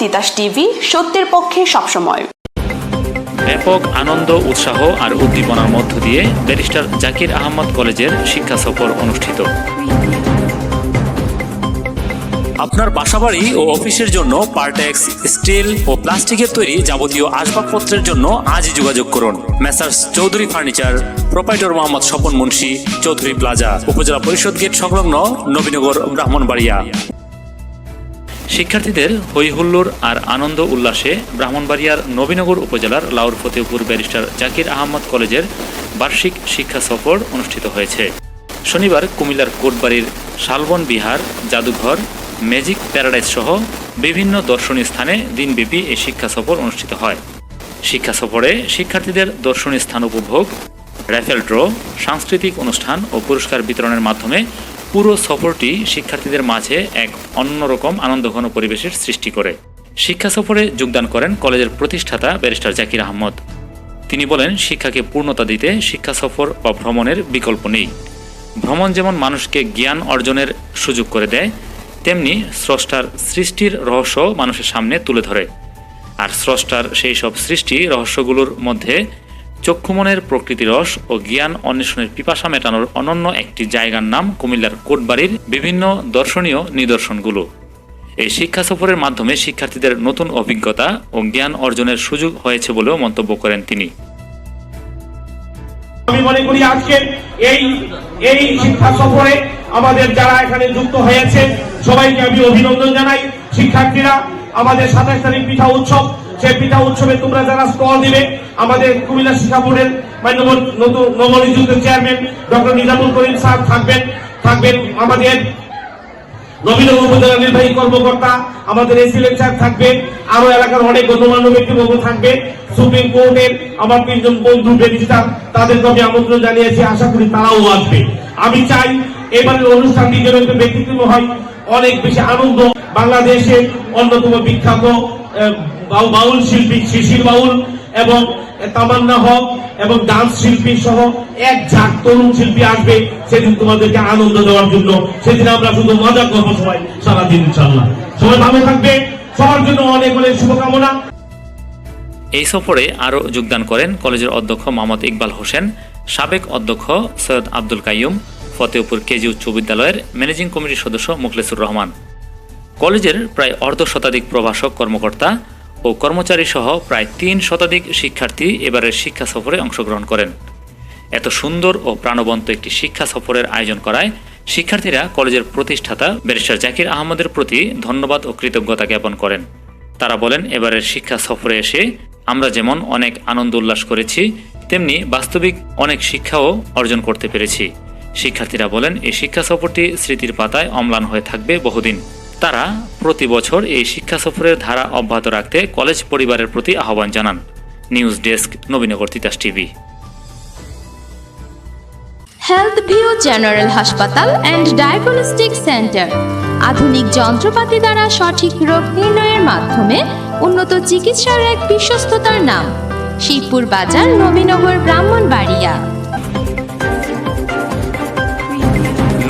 Titas TV, সত্যের পক্ষে সবসময়। ব্যাপক আনন্দ, উৎসাহ আর উদ্দীপনার মধ্য দিয়ে ব্যারিস্টার জাকির আহমদ কলেজের শিক্ষা সফর অনুষ্ঠিত। আপনার বাসাবাড়ি ও অফিসের জন্য পার্টেক্স, স্টিল ও প্লাস্টিকের তৈরি যাবতীয় আসবাবপত্রের জন্য আজই যোগাযোগ করুন। Messrs Chowdhury furniture, proprietor Mohammad Swapan Munshi, Chowdhury plaza, উপজেলা পরিষদ গেট সংলগ্ন নবীনগর ব্রাহ্মণবাড়িয়া। শিক্ষার্থীদের হৈহুল্লোর আর আনন্দ উল্লাসে ব্রাহ্মণবাড়িয়ার নবীনগর উপজেলার লাউর ফতেপুর ব্যারিস্টার জাকির আহমদ কলেজের বার্ষিক শিক্ষা সফর অনুষ্ঠিত হয়েছে। শনিবার কুমিল্লার কোটবাড়ির শালবন বিহার, জাদুঘর, ম্যাজিক প্যারাডাইস সহ বিভিন্ন দর্শনীয় স্থানে দিনব্যাপী এই শিক্ষা সফর অনুষ্ঠিত হয়। শিক্ষা সফরে শিক্ষার্থীদের দর্শনীয় স্থান উপভোগ, র্যাফেল ড্র, সাংস্কৃতিক অনুষ্ঠান ও পুরস্কার বিতরণের মাধ্যমে পুরো সফরটি শিক্ষার্থীদের মাঝে এক অন্যরকম আনন্দঘন পরিবেশের সৃষ্টি করে। শিক্ষা সফরে যোগদান করেন কলেজের প্রতিষ্ঠাতা ব্যারিস্টার জাকির আহমদ। তিনি বলেন, শিক্ষাকে পূর্ণতা দিতে শিক্ষা সফর বা ভ্রমণের বিকল্প নেই। ভ্রমণ যেমন মানুষকে জ্ঞান অর্জনের সুযোগ করে দেয়, তেমনি স্রষ্টার সৃষ্টির রহস্য মানুষের সামনে তুলে ধরে। আর স্রষ্টার সেই সব সৃষ্টি রহস্যগুলোর মধ্যে চক্ষুমনের প্রকৃতি রস ও জ্ঞান অন্বেষণের পিপাসা মেটানোর অনন্য একটি জায়গার নাম কুমিল্লার কোটবাড়ির বিভিন্ন দর্শনীয় নিদর্শনগুলো। এই শিক্ষা সফরের মাধ্যমে শিক্ষার্থীদের নতুন অভিজ্ঞতা ও জ্ঞান অর্জনের সুযোগ হয়েছে বলেও মন্তব্য করেন তিনি। আমি মনে করি আজকে এই এই শিক্ষা সফরে আমাদের যারা এখানে যুক্ত হয়েছে, সবাইকে আমি অভিনন্দন জানাই। শিক্ষার্থীরা, আমাদের সাতাশ তারিখ পিঠা উৎসব সেই পিঠা উৎসবে তোমরা যারা স্টল দিবে, আমাদের কুমিল্লা শিক্ষা বোর্ডের নতুন নবনিযুক্ত chairman doctor Nizamul Karim sir থাকবেন থাকবেন আমাদের উপজেলা নির্বাহী কর্মকর্তা, আমাদের থাকবে, আরও এলাকার অনেক গণ্যমান্য ব্যক্তিবর্গ থাকবে, সুপ্রিম কোর্টের আমার তিনজন বন্ধু ব্যারিস্টার তাদেরকে আমি আমন্ত্রণ জানিয়েছি, আশা করি তারাও আসবে। আমি চাই এবারের অনুষ্ঠানটি যেন একটু ব্যক্তিত্ব হয়, অনেক বেশি আনন্দ, বাংলাদেশের অন্যতম বিখ্যাত বাউল শিল্পী শিশির বাউল এবং তামান্না হক এবং ডান্স শিল্পী সহ এক ঝাঁক তরুণ শিল্পী আসবে সেদিন তোমাদেরকে আনন্দ দেওয়ার জন্য। সেদিন আমরা শুধু মজা করব সবাই, সারাদিন ইনশাল্লাহ সবাই ভালো থাকবে। সবার জন্য অনেক অনেক শুভকামনা। এই সফরে আরও যোগদান করেন কলেজের অধ্যক্ষ মোহাম্মদ ইকবাল হোসেন, সাবেক অধ্যক্ষ সৈয়দ আব্দুল কাইয়ুম, ফতেহপুর কেজি উচ্চ বিদ্যালয়ের ম্যানেজিং কমিটির সদস্য মুখলেসুর রহমান। কলেজের প্রায় অর্ধ শতাধিক প্রভাষক কর্মকর্তা ও কর্মচারী সহ প্রায় তিন শতাধিক শিক্ষার্থী এবারের শিক্ষা সফরে অংশগ্রহণ করেন। এত সুন্দর ও প্রাণবন্ত একটি শিক্ষা সফরের আয়োজন করায় শিক্ষার্থীরা কলেজের প্রতিষ্ঠাতা ব্যারিস্টার জাকির আহমদের প্রতি ধন্যবাদ ও কৃতজ্ঞতা জ্ঞাপন করেন। তারা বলেন, এবারের শিক্ষা সফরে এসে আমরা যেমন অনেক আনন্দ উল্লাস করেছি, তেমনি বাস্তবিক অনেক শিক্ষাও অর্জন করতে পেরেছি। শিক্ষার্থীরা বলেন, এই শিক্ষা সফরটি স্মৃতির পাতায় অম্লান হয়ে থাকবে বহুদিন। তারা প্রতি বছর এই শিক্ষা সফরের ধারা অব্যাহত রাখতে কলেজ পরিবারের প্রতি আহ্বান জানান। News desk, Nabinagar Titas TV. Health view general হাসপাতাল অ্যান্ড ডায়াগনস্টিক সেন্টার আধুনিক যন্ত্রপাতি দ্বারা সঠিক রোগ নির্ণয়ের মাধ্যমে উন্নত চিকিৎসার এক বিশ্বস্ততার নাম। শিবপুর বাজার, নবীনগর, ব্রাহ্মণবাড়িয়া।